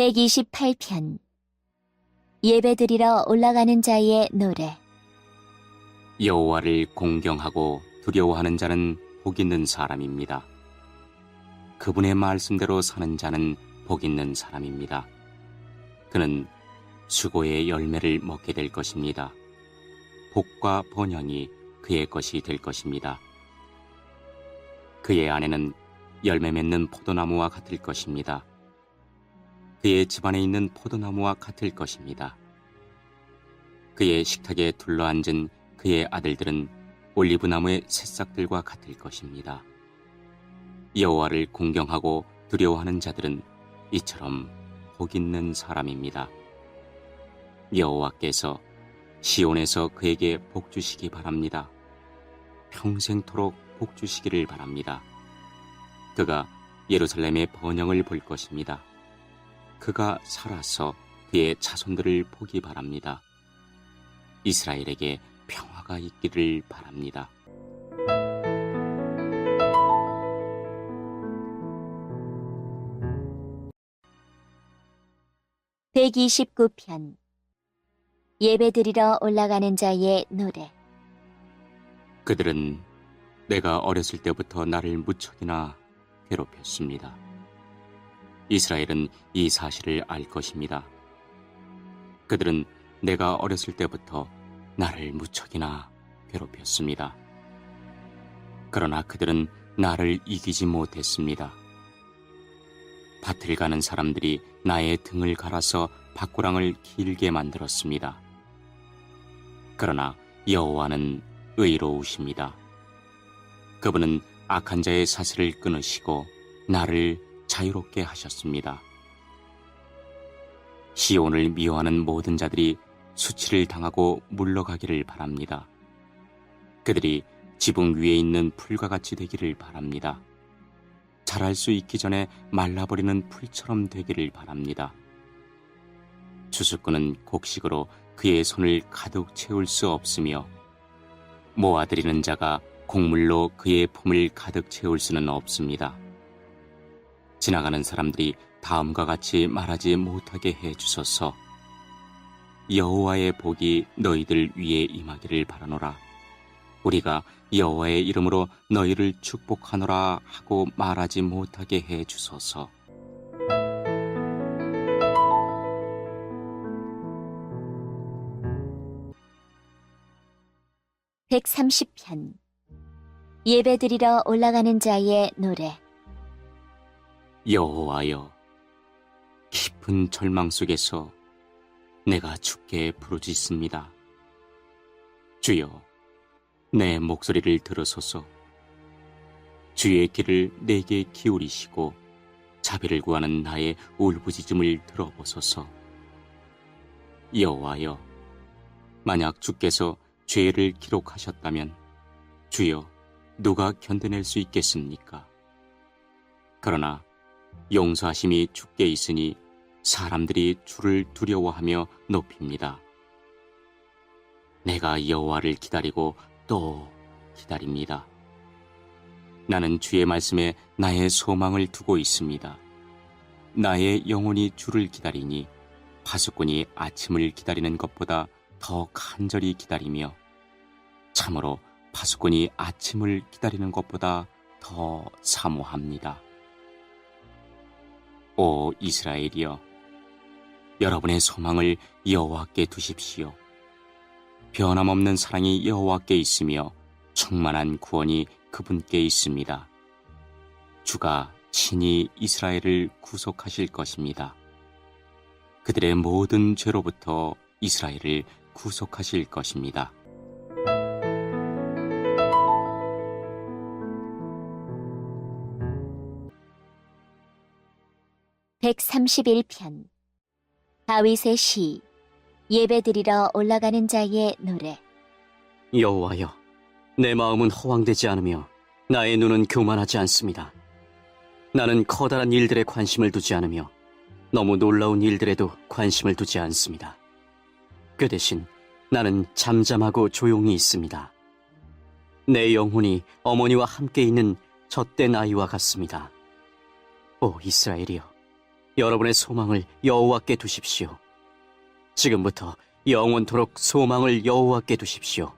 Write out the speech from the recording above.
128편 예배드리러 올라가는 자의 노래 여호와를 공경하고 두려워하는 자는 복 있는 사람입니다. 그분의 말씀대로 사는 자는 복 있는 사람입니다. 그는 수고의 열매를 먹게 될 것입니다. 복과 번영이 그의 것이 될 것입니다. 그의 아내는 열매 맺는 포도나무와 같을 것입니다. 그의 집안에 있는 포도나무와 같을 것입니다. 그의 식탁에 둘러앉은 그의 아들들은 올리브나무의 새싹들과 같을 것입니다. 여호와를 공경하고 두려워하는 자들은 이처럼 복 있는 사람입니다. 여호와께서 시온에서 그에게 복 주시기 바랍니다. 평생토록 복 주시기를 바랍니다. 그가 예루살렘의 번영을 볼 것입니다. 그가 살아서 그의 자손들을 보기 바랍니다. 이스라엘에게 평화가 있기를 바랍니다. 백이십구 편 예배드리러 올라가는 자의 노래 그들은 내가 어렸을 때부터 나를 무척이나 괴롭혔습니다. 이스라엘은 이 사실을 알 것입니다. 그들은 내가 어렸을 때부터 나를 무척이나 괴롭혔습니다. 그러나 그들은 나를 이기지 못했습니다. 밭을 가는 사람들이 나의 등을 갈아서 밭고랑을 길게 만들었습니다. 그러나 여호와는 의로우십니다. 그분은 악한 자의 사슬을 끊으시고 나를 자유롭게 하셨습니다. 시온을 미워하는 모든 자들이 수치를 당하고 물러가기를 바랍니다. 그들이 지붕 위에 있는 풀과 같이 되기를 바랍니다. 자랄 수 있기 전에 말라버리는 풀처럼 되기를 바랍니다. 주수꾼은 곡식으로 그의 손을 가득 채울 수 없으며 모아들이는 자가 곡물로 그의 품을 가득 채울 수는 없습니다. 지나가는 사람들이 다음과 같이 말하지 못하게 해 주소서. 여호와의 복이 너희들 위에 임하기를 바라노라. 우리가 여호와의 이름으로 너희를 축복하노라 하고 말하지 못하게 해 주소서. 백삼십 편 예배드리러 올라가는 자의 노래 여호와여, 깊은 절망 속에서 내가 주께 부르짖습니다. 주여, 내 목소리를 들으소서. 주의 길을 내게 기울이시고 자비를 구하는 나의 울부짖음을 들어보소서. 여호와여, 만약 주께서 죄를 기록하셨다면 주여 누가 견뎌낼 수 있겠습니까? 그러나 용서하심이 주께 있으니 사람들이 주를 두려워하며 높입니다. 내가 여호와를 기다리고 또 기다립니다. 나는 주의 말씀에 나의 소망을 두고 있습니다. 나의 영혼이 주를 기다리니 파수꾼이 아침을 기다리는 것보다 더 간절히 기다리며 참으로 파수꾼이 아침을 기다리는 것보다 더 사모합니다. 오 이스라엘이여 여러분의 소망을 여호와께 두십시오. 변함없는 사랑이 여호와께 있으며 충만한 구원이 그분께 있습니다. 주가 친히 이스라엘을 구속하실 것입니다. 그들의 모든 죄로부터 이스라엘을 구속하실 것입니다. 백삼십일 편 다윗의 시 예배드리러 올라가는 자의 노래 여호와여, 내 마음은 허황되지 않으며 나의 눈은 교만하지 않습니다. 나는 커다란 일들에 관심을 두지 않으며 너무 놀라운 일들에도 관심을 두지 않습니다. 그 대신 나는 잠잠하고 조용히 있습니다. 내 영혼이 어머니와 함께 있는 젖된 아이와 같습니다. 오 이스라엘이여, 여러분의 소망을 여호와께 두십시오. 지금부터 영원토록 소망을 여호와께 두십시오.